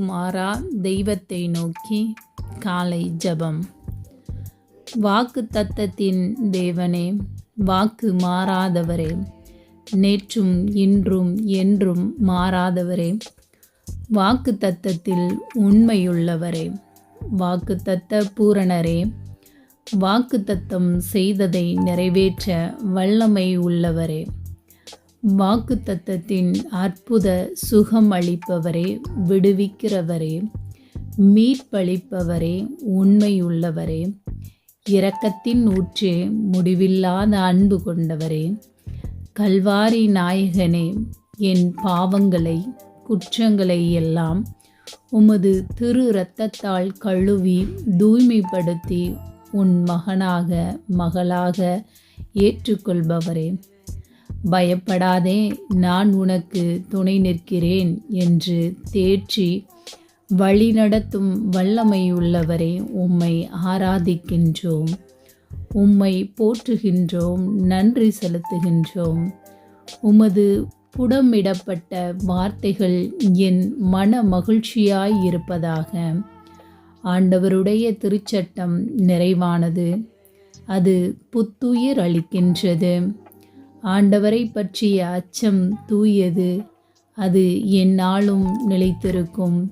மாறா தெய்வத்தை நோக்கி காலை ஜெபம். வாக்கு தத்தத்தின் தேவனே வாக்கு மாறாதவரே நேற்றும் இன்றும் என்றும் மாறாதவரே வாக்கு தத்தத்தில் உண்மையுள்ளவரே வாக்கு தத்த பூரணரே வாக்கு தத்தம் செய்ததை நிறைவேற்ற வல்லமை உள்ளவரே. வாக்கு தத்தத்தின் அற்புத சுகம் அளிப்பவரே விடுவிக்கிறவரே மீட்பளிப்பவரே உண்மையுள்ளவரே இரக்கத்தின் ஊற்றே முடிவில்லாத அன்பு கொண்டவரே கல்வாரி நாயகனே என் பாவங்களை குற்றங்களை எல்லாம் உமது திரு இரத்தத்தால் கழுவி தூய்மைப்படுத்தி உன் மகனாக மகளாக ஏற்றுக்கொள்பவரே. பயப்படாதே நான் உனக்கு துணை நிற்கிறேன் என்று தேற்றி வழிநடத்தும் வல்லமையுள்ளவரே உம்மை ஆராதிக்கின்றோம். உம்மை போற்றுகின்றோம் நன்றி செலுத்துகின்றோம். உமது புடமிடப்பட்ட வார்த்தைகள் என் மன மகிழ்ச்சியாய் இருப்பதாக. ஆண்டவருடைய திருச்சட்டம் நிறைவானது. அது புத்துயிர் அளிக்கின்றது. ஆண்டவரை பற்றிய அச்சம் தூயது. அது எந்நாளும் நிலைத்திருக்கும்.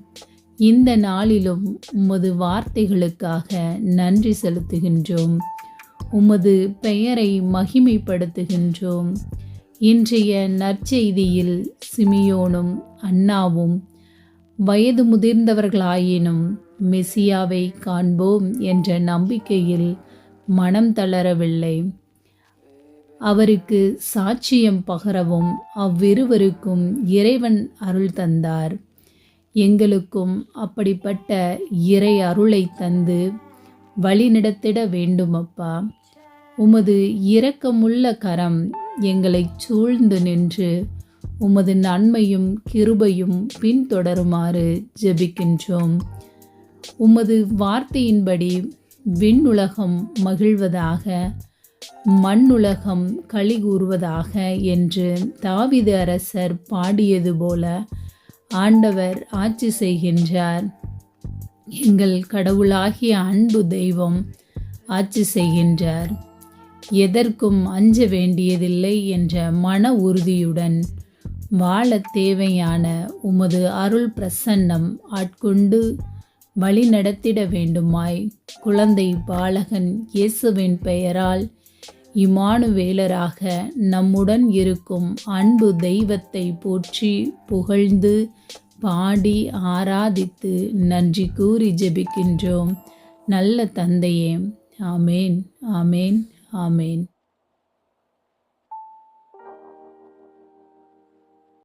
இந்த நாளிலும் உமது வார்த்தைகளுக்காக நன்றி செலுத்துகின்றோம். உமது பெயரை மகிமைப்படுத்துகின்றோம். இன்றைய நற்செய்தியில் சிமியோனும் அண்ணாவும் வயது முதிர்ந்தவர்களாயினும் மெசியாவை காண்போம் என்ற நம்பிக்கையில் மனம் தளரவில்லை. அவருக்கு சாட்சியம் பகரவும் அவ்விருவருக்கும் இறைவன் அருள் தந்தார். எங்களுக்கும் அப்படிப்பட்ட இறை அருளை தந்து வழிநடத்திட வேண்டுமப்பா. உமது இரக்கமுள்ள கரம் எங்களை சூழ்ந்து நின்று உமது நன்மையும் கிருபையும் பின்தொடருமாறு ஜெபிக்கின்றோம். உமது வார்த்தையின்படி விண்ணுலகம் மகிழ்வதாக மண்ணுலகம் களி கூறுவதாக என்று தாவித அரசர் பாடியது போல ஆண்டவர் ஆட்சி செய்கின்றார். எங்கள் கடவுளாகிய அன்பு தெய்வம் ஆட்சி செய்கின்றார். எதற்கும் அஞ்ச வேண்டியதில்லை என்ற மன உறுதியுடன் வாழ தேவையான உமது அருள் பிரசன்னம் ஆட்கொண்டு வழி நடத்திட வேண்டுமாய் குழந்தை பாலகன் இயேசுவின் பெயரால் இமானுவேலராக நம்முடன் இருக்கும் அன்பு தெய்வத்தை போற்றி புகழ்ந்து பாடி ஆராதித்து நன்றி கூறி ஜெபிக்கின்றோம். நல்ல தந்தையே. ஆமேன் ஆமேன் ஆமேன்.